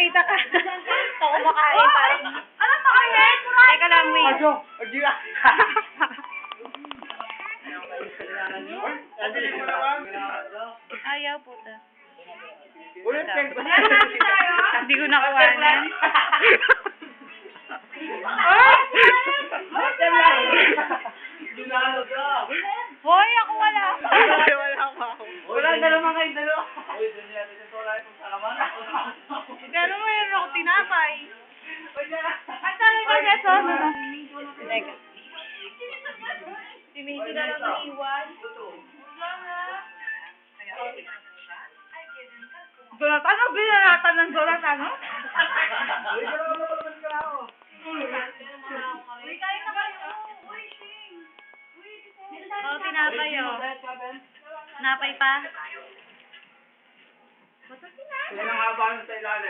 makain. Parang... Ano makain? Teka lang, wait. Adyo! Adyo! Ayaw, puta. Ulit, tek. Hindi ko nakuhanan. Hoy, ako wala. Wala pa ako. Wala na naman kayo dalawa. Ako tinapay. Ang sabi ko so, ano? Teka. Si Missy na lang naiwan. Jonathan, ano binalatan ng Jonathan, no? Oo, tinapay, oh. Tinapay pa. Yan ang haba nun sa ilalim.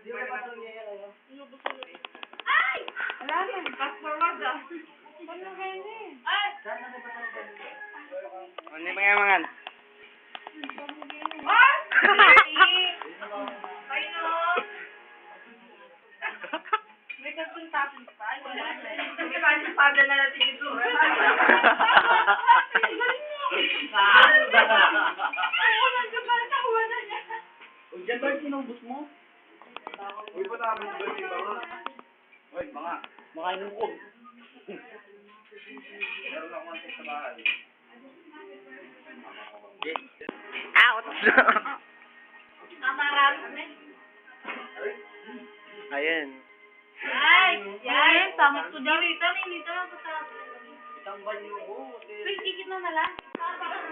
Di ba pa ito niya yan? Wala na, fast forward ah. Ano yung mga mangan? Ah! Ay, no! May kasing toppings pa. Wala na. Hindi ba, yung pada na natin ito. Diyan ba yung sinubos mo? Uy, pa tapos ba yung iba? Uy, mga. Makain ko. Meron ako ang sa bahay. Out! Amarap. Ayan. Ay! Yan! Tama ko dito. Dito, dito lang sa Isang banyo ko. Uy, ikit na na lang. Ikit